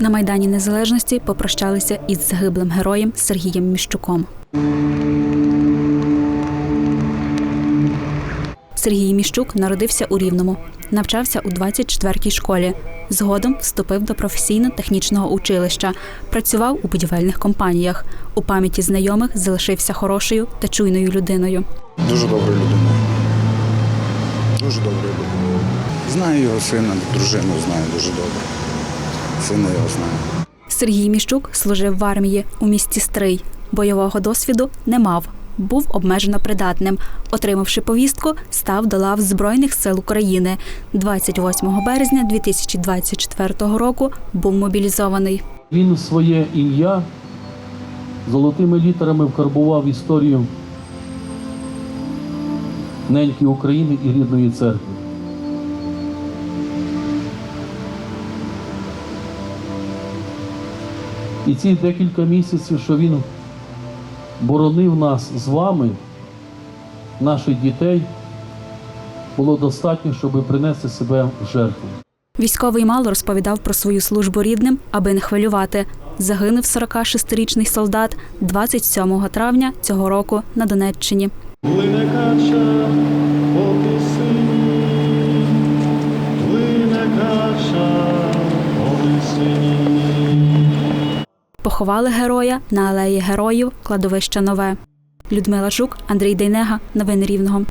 На Майдані Незалежності попрощалися із загиблим героєм Сергієм Міщуком. Сергій Міщук народився у Рівному, навчався у 24-й школі. Згодом вступив до професійно-технічного училища, працював у будівельних компаніях. У пам'яті знайомих залишився хорошою та чуйною людиною. Дуже добра людина. Дуже добра людина. Знаю його сина, дружину знаю дуже добре. Сина його знаю. Сергій Міщук служив в армії у місті Стрий. Бойового досвіду не мав. Був обмежено придатним. Отримавши повістку, став до лав Збройних сил України. 28 березня 2024 року був мобілізований. Він своє ім'я золотими літерами вкарбував історію неньки України і рідної церкви. І ці декілька місяців, що він боронив нас з вами, наших дітей, було достатньо, щоб принести себе в жертву. Військовий мало розповідав про свою службу рідним, аби не хвилювати. Загинув 46-річний солдат 27 травня цього року на Донеччині. Плине кача Поховали героя на алеї героїв кладовище Нове. Людмила Жук, Андрій Дейнега. Новини Рівного.